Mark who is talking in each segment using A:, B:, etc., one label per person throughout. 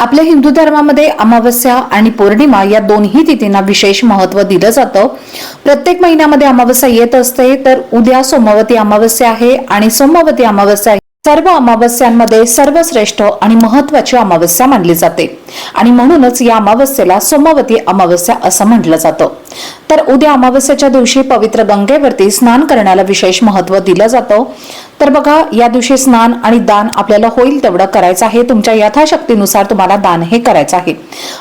A: आपल्या हिंदू धर्मामध्ये अमावस्या आणि पौर्णिमा या दोन्ही तिथींना विशेष महत्त्व दिलं जातं. प्रत्येक महिन्यामध्ये अमावस्या येत असते तर उद्या सोमवती अमावस्या आहे आणि सोमवती अमावस्या सर्व अमावस्यांमध्ये सर्वश्रेष्ठ आणि महत्वाची अमावस्या मानली जाते. आणि म्हणूनच या अमावस्येला सोमवती अमावस्या असं म्हटलं जातं. तर उद्या अमावस्याच्या दिवशी पवित्र गंगेवरती स्नान करण्याला विशेष महत्त्व दिलं जातं. तर बघा या दिवशी स्नान आणि दान आपल्याला होईल तेवढं करायचं आहे. तुमच्या यथाशक्तीनुसार तुम्हाला दान हे करायचं आहे.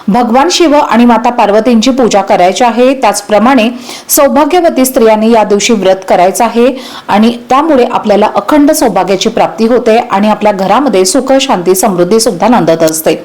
A: भगवान शिव आणि माता पार्वतींची पूजा करायची आहे. त्याचप्रमाणे सौभाग्यवती स्त्रियांनी या दिवशी व्रत करायचं आहे आणि त्यामुळे आपल्याला अखंड सौभाग्याची प्राप्ती होते आणि आपल्या घरामध्ये सुख शांती समृद्धी सुद्धा नांदत असते.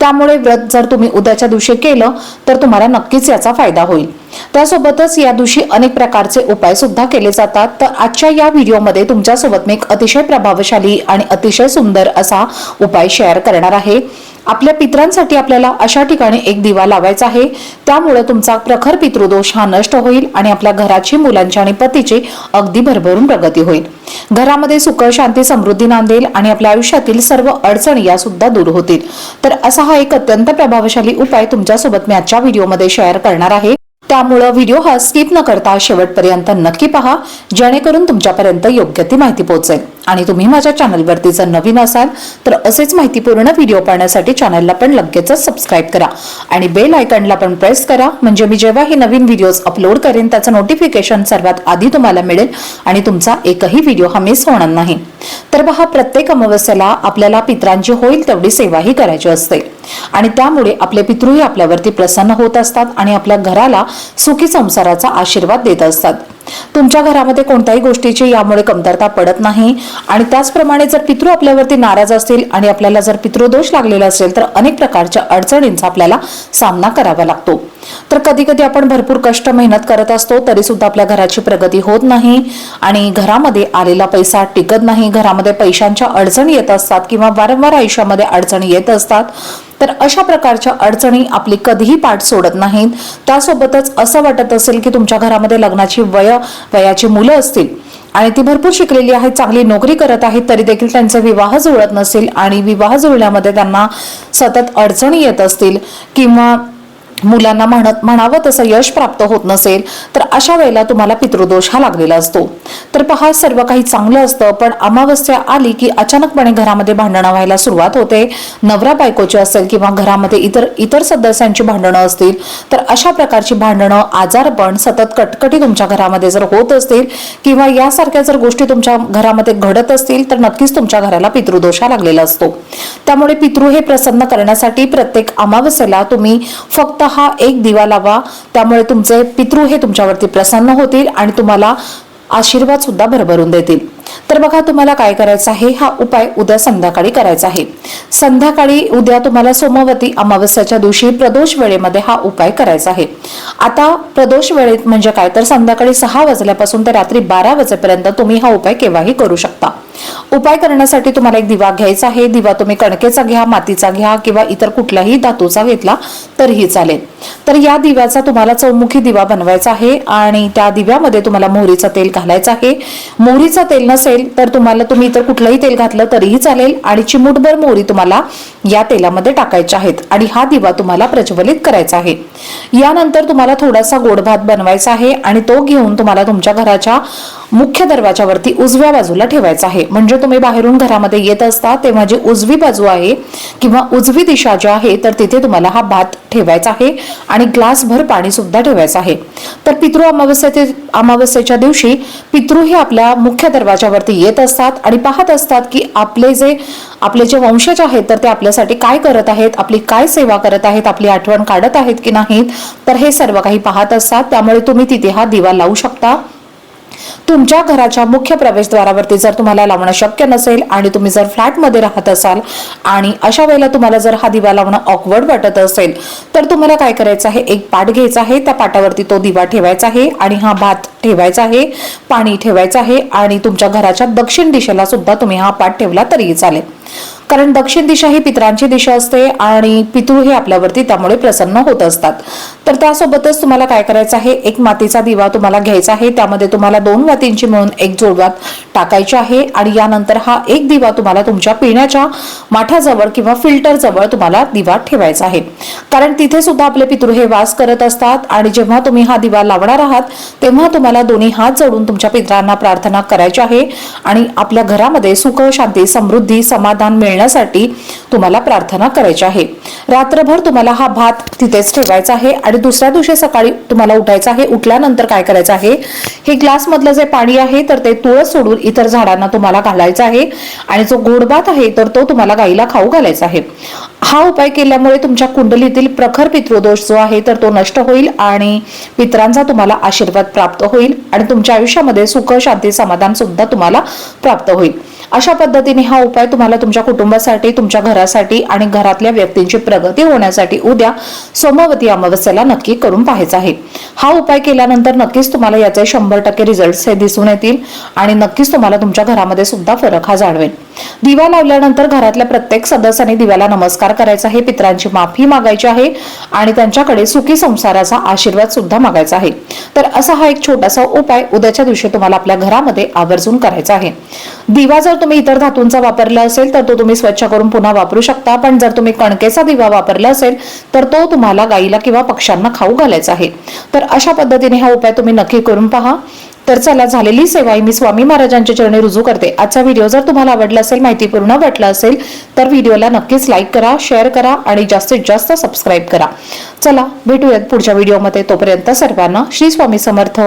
A: त्यामुळे व्रत जर तुम्ही उद्याच्या दिवशी केलं तर तुम्हाला नक्कीच याचा फायदा होईल. त्यासोबतच या दिवशी अनेक प्रकारचे उपाय सुद्धा केले जातात. तर आजच्या या व्हिडिओमध्ये तुमच्यासोबत मी एक अतिशय प्रभावशाली आणि अतिशय सुंदर असा उपाय शेअर करणार आहे. आपल्या पित्रांसाठी आपल्याला अशा ठिकाणी एक दिवा लावायचा आहे. त्यामुळे तुमचा प्रखर पितृदोष हा नष्ट होईल आणि आपल्या घराची मुलांची आणि पतीची अगदी भरभरून प्रगती होईल. घरामध्ये सुख शांती समृद्धी नांदेल आणि आपल्या आयुष्यातील सर्व अडचणी या सुद्धा दूर होतील. तर असा हा एक अत्यंत प्रभावशाली उपाय तुमच्यासोबत मी आजच्या व्हिडिओमध्ये शेअर करणार आहे. त्यामुळं व्हिडिओ हा स्किप न करता शेवटपर्यंत नक्की पहा जेणेकरून तुमच्यापर्यंत योग्य ती माहिती पोहोचेल. आणि तुम्ही माझ्या चॅनलवरती जर नवीन असाल तर असेच माहितीपूर्ण व्हिडिओ पाहण्यासाठी चॅनलला पण लगेचच सबस्क्राईब करा. आणि बेल आयकनला पण प्रेस करा म्हणजे मी जेव्हा हे नवीन व्हिडिओज अपलोड करेन त्याचं नोटिफिकेशन सर्वात आधी तुम्हाला मिळेल आणि तुमचा एकही व्हिडिओ हा मिस होणार नाही. तर पहा प्रत्येक अमावस्येला आपल्याला पित्रांची होईल तेवढी सेवाही करायची असते. आणि त्यामुळे आपले पितृही आपल्यावरती प्रसन्न होत असतात आणि आपल्या घराला सुखी संसाराचा आशीर्वाद देत असतात. तुमच्या घरामध्ये कोणत्याही गोष्टीची यामुळे कमतरता पडत नाही. आणि त्याचप्रमाणे जर पितृ आपल्यावरती नाराज असतील आणि आपल्याला जर पितृदोष लागलेला असेल तर अनेक प्रकारच्या अडचणींचा आपल्याला सामना करावा लागतो. तर कधी कधी आपण भरपूर कष्ट मेहनत करत असतो तरी सुद्धा आपल्या घराची प्रगती होत नाही. आणि घरामध्ये आलेला पैसा टिकत नाही. घरामध्ये पैशांच्या अडचणी येत असतात किंवा वारंवार आयुष्यामध्ये अडचणी येत असतात. तर अशा प्रकारच्या अडचणी आपली कधीही पाठ सोडत नाहीत. त्यासोबतच असं वाटत असेल की तुमच्या घरामध्ये लग्नाची वय वयाची मुलं असतील आणि ती भरपूर शिकलेली आहेत चांगली नोकरी करत आहेत तरी देखील त्यांचे विवाह जुळत नसेल आणि विवाह जुळण्यामध्ये त्यांना सतत अडचणी येत असतील किंवा मुलांना म्हणत म्हणावं तसं यश प्राप्त होत नसेल तर अशा वेळेला तुम्हाला पितृदोष हा लागलेला असतो. तर पहा सर्व काही चांगलं असतं पण अमावस्या आली की अचानकपणे घरामध्ये भांडणं व्हायला सुरुवात होते. नवरा बायकोची असेल किंवा घरामध्ये इतर इतर सदस्यांची भांडणं असतील तर अशा प्रकारची भांडणं आजारपण सतत कटकटी तुमच्या घरामध्ये जर होत असतील किंवा यासारख्या जर गोष्टी तुमच्या घरामध्ये घडत असतील तर नक्कीच तुमच्या घराला पितृदोष हा लागलेला असतो. त्यामुळे पितृ हे प्रसन्न करण्यासाठी प्रत्येक अमावस्येला तुम्ही फक्त हा एक दिवा लावा. त्यामुळे तुमचे पितृ हे तुमच्यावरती प्रसन्न होतील आणि तुम्हाला आशीर्वाद सुद्धा भरभरून देतील. तर बघा तुम्हाला काय करायचं आहे? हा उपाय उद्या संध्याकाळी करायचा आहे. संध्याकाळी उद्या तुम्हाला सोमवती अमावस्याच्या दिवशी प्रदोष वेळेमध्ये हा उपाय करायचा आहे. आता प्रदोष वेळेत म्हणजे काय? तर संध्याकाळी सहा वाजल्यापासून ते रात्री बारा वाजेपर्यंत तुम्ही हा उपाय केव्हाही करू शकता. उपाय करण्यासाठी तुम्हाला एक दिवा घ्यायचा आहे. दिवा तुम्ही कणकेचा घ्या मातीचा घ्या किंवा इतर कुठल्याही धातूचा घेतला तरीही चालेल. तर या दिव्याचा तुम्हाला चौमुखी दिवा बनवायचा आहे आणि त्या दिव्यामध्ये तुम्हाला मोहरीचं तेल घालायचं आहे. मोहरीचं तेल नसेल तर तुम्हाला तुम्ही इतर कुठलंही तेल घातलं तरीही चालेल आणि चिमूटभर मोहरी तुम्हाला या तेलामध्ये टाकायच्या आहेत आणि हा दिवा तुम्हाला प्रज्वलित करायचा आहे. यानंतर तुम्हाला थोडासा गोड भात बनवायचा आहे आणि तो घेऊन तुम्हाला तुमच्या घराच्या मुख्य दरवाजावरती उजव्या बाजूला ठेवायचा आहे. म्हणजे तुम्ही बाहेरून घरामध्ये येत असता तेव्हा जी उजवी बाजू आहे किंवा उजवी दिशा जी आहे तर तिथे तुम्हाला हा भात ठेवायचा आहे. आणि ग्लासभर पाणी सुद्धा ठेवायचं आहे. तर पितृ अमावस्याचे अमावस्येच्या दिवशी पितृ हे आपल्या मुख्य दरवाजावरती येत असतात आणि पाहत असतात की आपले जे आपले जे वंशज आहेत तर ते आपल्यासाठी काय करत आहेत आपली काय सेवा करत आहेत आपली आठवण काढत आहेत की नाहीत? तर हे सर्व काही पाहत असतात. त्यामुळे तुम्ही तिथे हा दिवा लावू शकता. तुमच्या घराच्या मुख्य प्रवेशद्वारावरती जर तुम्हाला लावणं शक्य नसेल आणि तुम्ही जर फ्लॅटमध्ये राहत असाल आणि अशा वेळेला तुम्हाला जर हा दिवा लावणं ऑकवर्ड वाटत असेल तर तुम्हाला काय करायचं आहे? एक पाट घ्यायचा आहे त्या पाटावरती तो दिवा ठेवायचा आहे आणि हा भात ठेवायचा आहे पाणी ठेवायचं आहे आणि तुमच्या घराच्या दक्षिण दिशेला सुद्धा तुम्ही हा पाट ठेवला तरीही चालेल. कारण दक्षिण दिशा ही पितरांची दिशा असते आणि पितृ हे आपल्यावरती त्यामुळे प्रसन्न होत असतात. तर त्यासोबतच तुम्हाला काय करायचं आहे? एक मातीचा दिवा तुम्हाला घ्यायचा आहे. त्यामध्ये तुम्हाला दोन वातींची मिळून एक जोडवात टाकायची आहे आणि यानंतर हा एक दिवा तुम्हाला तुमच्या पिण्याच्या माठाजवळ किंवा फिल्टर जवळ तुम्हाला दिवा ठेवायचा आहे. कारण तिथे सुद्धा आपले पितृ हे वास करत असतात आणि जेव्हा तुम्ही हा दिवा लावणार आहात तेव्हा तुम्हाला दोन्ही हात जोडून तुमच्या पितरांना प्रार्थना करायची आहे आणि आपल्या घरामध्ये सुख शांती समृद्धी समाधान मिळण्यासाठी तुम्हाला प्रार्थना करायची आहे. रात्रभर तुम्हाला हा भात तिथेच ठेवायचा आहे आणि दुसऱ्या दिवशी सकाळी तुम्हाला उठायचं आहे. उठल्यानंतर काय करायचं आहे? हे ग्लास मधलं जे पाणी आहे तर ते तुळस सोडून इतर झाडांना तुम्हाला घालायचं आहे. आणि जो गोडभात आहे तर तो तुम्हाला गाईला खाऊ घालायचा आहे. हा उपाय केल्यामुळे तुमच्या कुंडलीतील प्रखर पितृदोष जो आहे तर तो नष्ट होईल आणि पित्रांचा तुम्हाला आशीर्वाद प्राप्त होईल आणि तुमच्या आयुष्यामध्ये सुख शांती समाधान सुद्धा तुम्हाला प्राप्त होईल. अशा पद्धतीने हा उपाय तुम्हाला तुमच्या कुटुंबासाठी तुमच्या घरासाठी आणि घरातल्या व्यक्तींची प्रगती होण्यासाठी उद्या सोमवती अमावस्येला नक्की करून पाहायचा आहे. हा उपाय केल्यानंतर नक्कीच तुम्हाला याचे शंभर टक्के रिझल्ट हे दिसून येतील आणि नक्कीच तुम्हाला तुमच्या घरामध्ये सुद्धा फरक हा जाणवेल. दिवा लावल्यानंतर घरातल्या प्रत्येक सदस्याने दिव्याला नमस्कार करायचा आहे. पित्रांची माफी मागायची आहे आणि त्यांच्याकडे सुखी संसाराचा आशीर्वाद सुद्धा मागायचा आहे. तर असा हा एक छोटासा उपाय उद्याच्या दिवशी तुम्हाला आपल्या घरामध्ये आवर्जून करायचा आहे. दिवा जर तुम्ही इतर धातूंचा वापरला असेल तर तो तुम्ही स्वच्छ करून पुन्हा वापरू शकता. पण जर तुम्ही कणकेचा दिवा वापरला असेल तर तो तुम्हाला गाईला किंवा पक्ष्यांना खाऊ घालायचा आहे. तर अशा पद्धतीने हा उपाय तुम्ही नक्की करून पहा. तर चला झालेली सेवा मी स्वामी महाराजांच्या चरणी रुजू करते. आजचा व्हिडिओ जर तुम्हाला आवडला असेल माहितीपूर्ण वाटला असेल तर व्हिडिओला नक्कीच लाईक करा शेअर करा आणि जास्तीत जास्त सबस्क्राईब करा. चला भेटूयात पुढच्या व्हिडिओमध्ये तोपर्यंत सर्वांना श्री स्वामी समर्थ.